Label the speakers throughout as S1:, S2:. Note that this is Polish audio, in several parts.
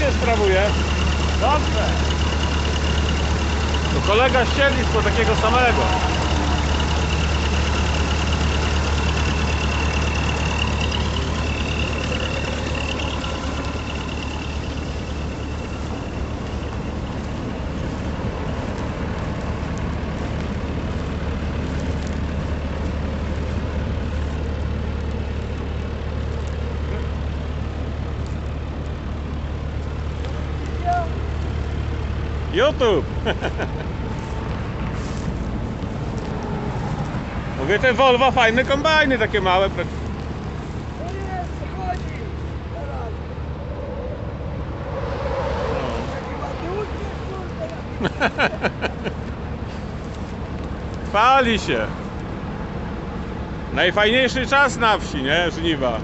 S1: obserwuję.
S2: Dobrze.
S1: To kolega ścieli po takiego samego. YouTube! Mówię, te Volvo fajne kombajny, takie małe. Pali się. Najfajniejszy czas na wsi, nie? Żniwa.
S2: Tak,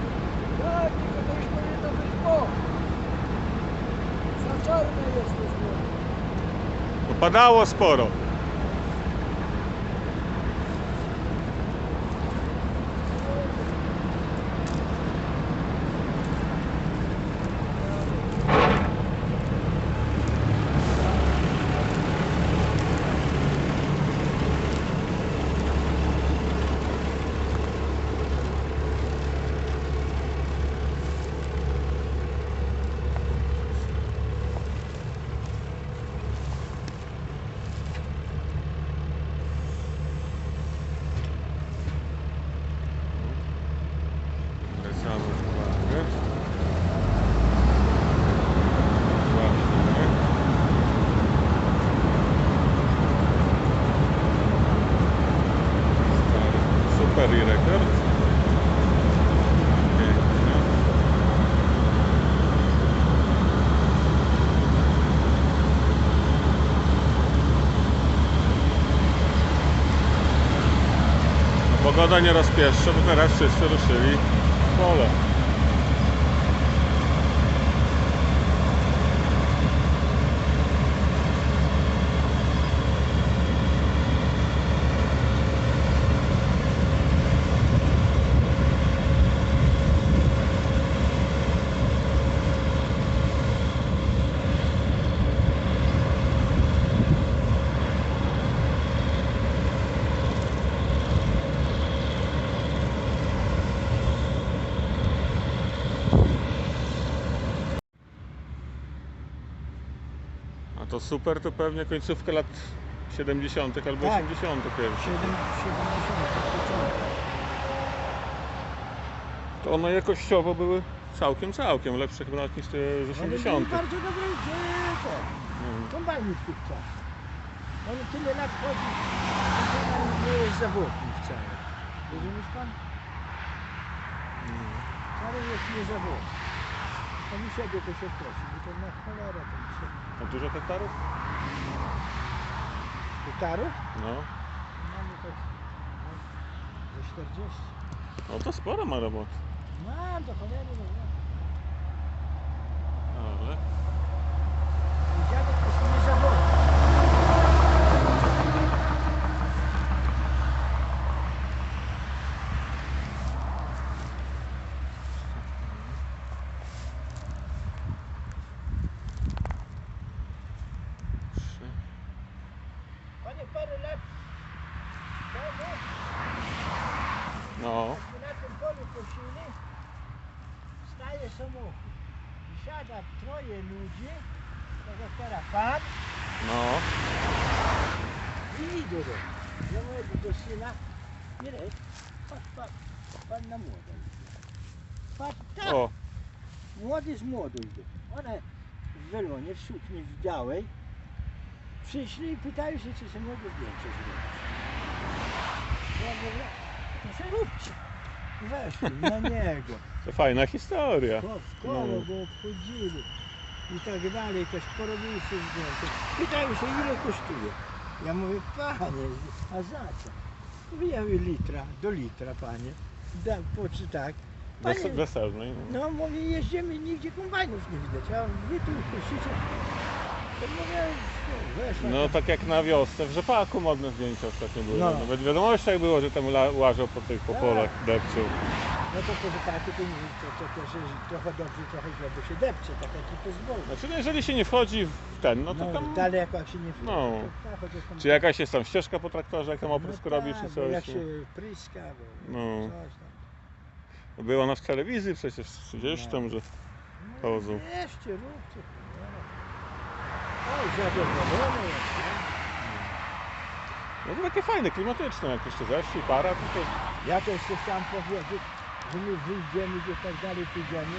S2: tylko to już powinno być po. Za czarne jest to zło.
S1: Padało sporo. Pogoda nie rozpieszcza, bo teraz wszyscy ruszyli w pole. A to super to pewnie końcówka lat 70. albo
S2: Tak.
S1: 80. pierwsze.
S2: 7, 70 początek.
S1: To one jakościowo były całkiem, całkiem lepsze chyba nawet niż te z
S2: One były
S1: 80.
S2: bardzo dobre dziecko. Kombajny w tych czasach. On tyle lat chodzi, że nie jest zawodnik wcale. Rozumiesz pan?
S1: Mhm.
S2: Wcale jest nie zawodnik. To musiego to się prosi, bo to na cholerę to się...
S1: A dużo hektarów?
S2: Hektarów?
S1: No.
S2: Mamy tak no, ze 40.
S1: No to sporo ma roboty.
S2: Mam to cholery, no mam.
S1: Ale.
S2: I Dziadek jest nie zawodnik.
S1: Trzy.
S2: Panie parę lat temu,
S1: No.
S2: jak na tym polu kosili, staje samochód. I siada troje ludzi, tak jak teraz pan,
S1: No.
S2: i idą do mnie. Ja mówię do- syna, Mirek, patrz, patrz, pan na idzie. Patrz, tak,
S1: O.
S2: młody z młodą idzie. One w welonie, w sukni w białej, przyszli i pytają się, czy się mogą zdjęcie zrobić. Ja mówię, się róbcie. Weszli na niego.
S1: To fajna historia.
S2: Koło
S1: No.
S2: go obchodzili i tak dalej, też porobili się zdjęcie. Pytają się, ile kosztuje. Ja mówię, panie, a za co? Mówię, ja mówię, litra, do litra, panie. Da, po czy tak? Panie,
S1: Wes- no.
S2: no mówię, jeździmy, nigdzie kombajnów nie widać, a wy tu kosicie. To mówię,
S1: No tak jak na wiosce w rzepaku modne zdjęcia ostatnio były.
S2: No.
S1: Nawet w wiadomościach było, że tam la- łażą po tych po
S2: Tak.
S1: polach depczył.
S2: No to to wypadki to, nie- to, to trochę dobrze, trochę źle, bo się depcze, tak jak i pozwolę.
S1: Znaczy, no jeżeli się nie wchodzi w ten, no to
S2: No,
S1: tam...
S2: daleko jak się nie wchodzi,
S1: No.
S2: to tak, chociaż tam...
S1: Czy jakaś jest tam ścieżka po traktorze, jak tam
S2: no
S1: robi,
S2: tak,
S1: czy
S2: bo
S1: coś?
S2: Jak się pryska, bo
S1: No.
S2: coś tam.
S1: Była ona w telewizji przecież gdzieś
S2: No.
S1: tam, że
S2: No,
S1: Chodzą.
S2: Jeszcze jest.
S1: No to takie fajne, klimatyczne, jak jeszcze deszcz i para, to, to
S2: Ja to jeszcze chciałem powiedzieć, że my wyjdziemy i tak dalej pójdziemy,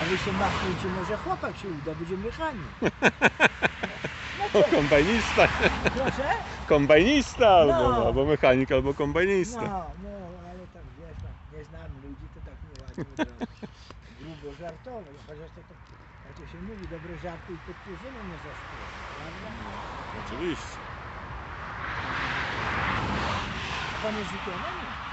S2: a wy się machnijcie, może chłopak się uda, będzie mechanik. No
S1: o, kombajnista,
S2: proszę?
S1: kombajnista albo,
S2: No.
S1: albo mechanik, albo
S2: No,
S1: kombajnista.
S2: no, ale wiesz, no, nie znam ludzi, to tak nieładnie od razu. grubo żartować, chociaż to, to, jak to się mówi, dobre żarty i podpórzymy nie zaszkodzą, prawda?
S1: Oczywiście.
S2: Pan jest zupełnie?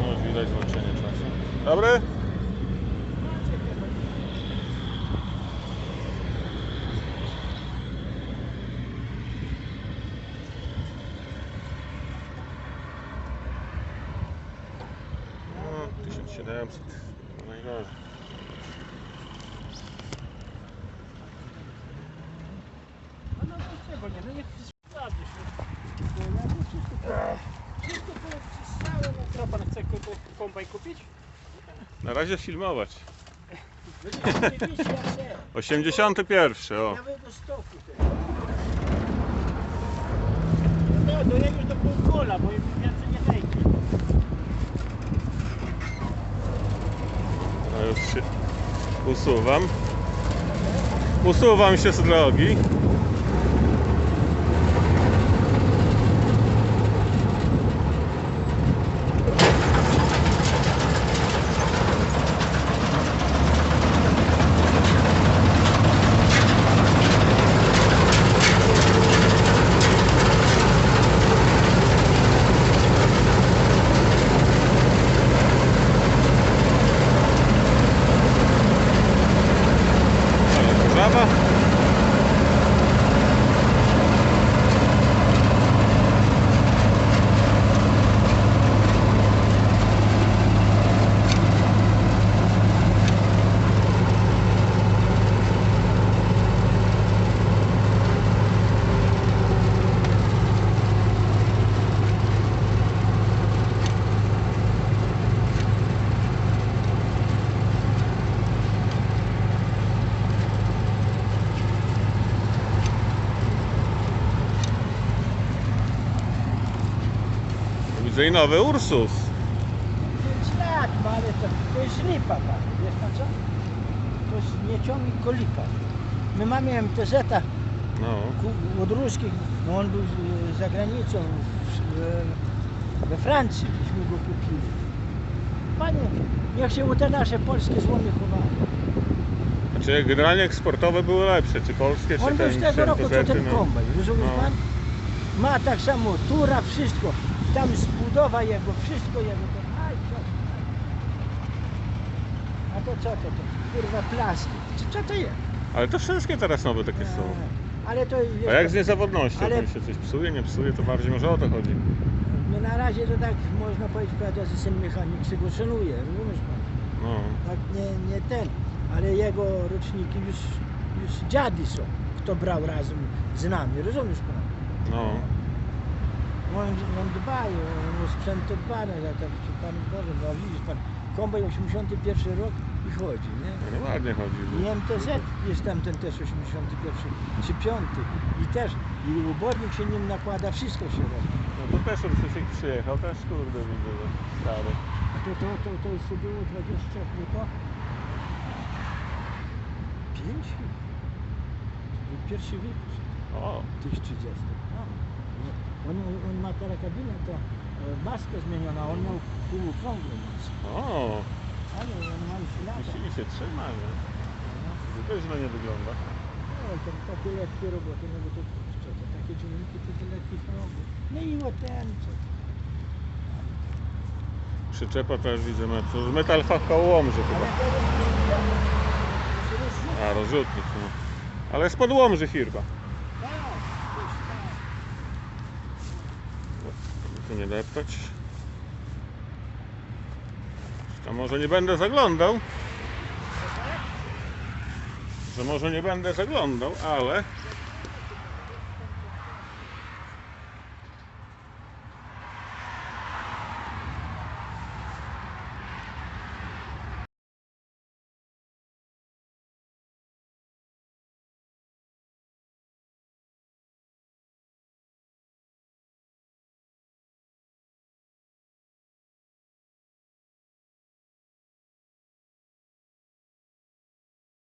S1: No już widać zmęczenie czasu. Dobry? No, 1700. No najgorzej.
S2: No, no to czego nie, no niech sprawdzi się. Bo ja tu wszystko, po- wszystko poobcisnąłem, no
S3: Co pan chce ko- kombaj kupić?
S1: Na razie filmować.
S2: Będziecie widzieć jak się.
S1: 81, o.
S2: Nawet do stoku tego.
S3: No, dojedziesz do półkola, bo więcej nie wejdzie.
S1: No już się usuwam. Usuwam się z drogi. Ale Prawa. Widzę i nowy Ursus.
S2: Pięć lat ma, ale to, to jest lipa pan. Wiesz pan co? To jest nie ciągnik, tylko lipa. My mamy MTZ-a
S1: No.
S2: ku- od ruskich, no on był z- za granicą, w, we Francji, byśmy go kupili. Panie, niech się te nasze polskie złomy chowają.
S1: Znaczy generalnie eksportowe były lepsze, czy polskie, czy
S2: On był
S1: ten,
S2: z tego
S1: czy
S2: roku, co
S1: MTZ-y,
S2: ten
S1: no.
S2: kombaj, rozumiesz
S1: No.
S2: pan? Ma tak samo tura, wszystko. Tam zbudowa jego, wszystko jego. To, aj, co, a to co to, to? Kurwa plastik. Co, co to jest?
S1: Ale to wszystkie teraz nowe takie są.
S2: A, Ale to jest...
S1: A jak z niezawodnością?
S2: Ale-
S1: Ale... się coś psuje, nie psuje, to bardziej może o to chodzi.
S2: No na razie to tak można powiedzieć, prawda, że ten mechanik się go szanuje, rozumiesz pan?
S1: No.
S2: Tak nie, nie ten, ale jego roczniki już, już dziady są, kto brał razem z nami, rozumiesz pan?
S1: No.
S2: On, on dba, on o sprzęt to dba, no, ja tak ci Panu Boże, no widzisz Pan, kombaj 81 rok i chodzi, nie?
S1: No ładnie chodzi.
S2: I MTZ jest tam ten też 81 czy 5 i też, i ubornik się nim nakłada, wszystko się robi.
S1: No to też Ursusik przyjechał, też kurde widzę, że stary.
S2: A to, to, to, to jeszcze było 20 tylko? 5 chyba. To był pierwszy wypust
S1: O,
S2: tych 30. No. On, on ma karabinę, to e, maskę zmieniona, on miał półokrągłą maskę.
S1: O,
S2: Ale on ma już lata.
S1: i się trzyma, nie? To też źle nie wygląda.
S2: No, to takie lekkie roboty, no bo to co, to takie ciągniki to to lekkich robót. No i o ten, co
S1: Przyczepa też widzę, ma to z Metal Łomży
S2: Ale
S1: chyba.
S2: to jest to jest rzut.
S1: A, rozrzutnik, no. Ale spod Łomży firma.
S2: Tak, gdzieś tak.
S1: Tu nie deptać. To może nie będę zaglądał. Że może nie będę zaglądał, ale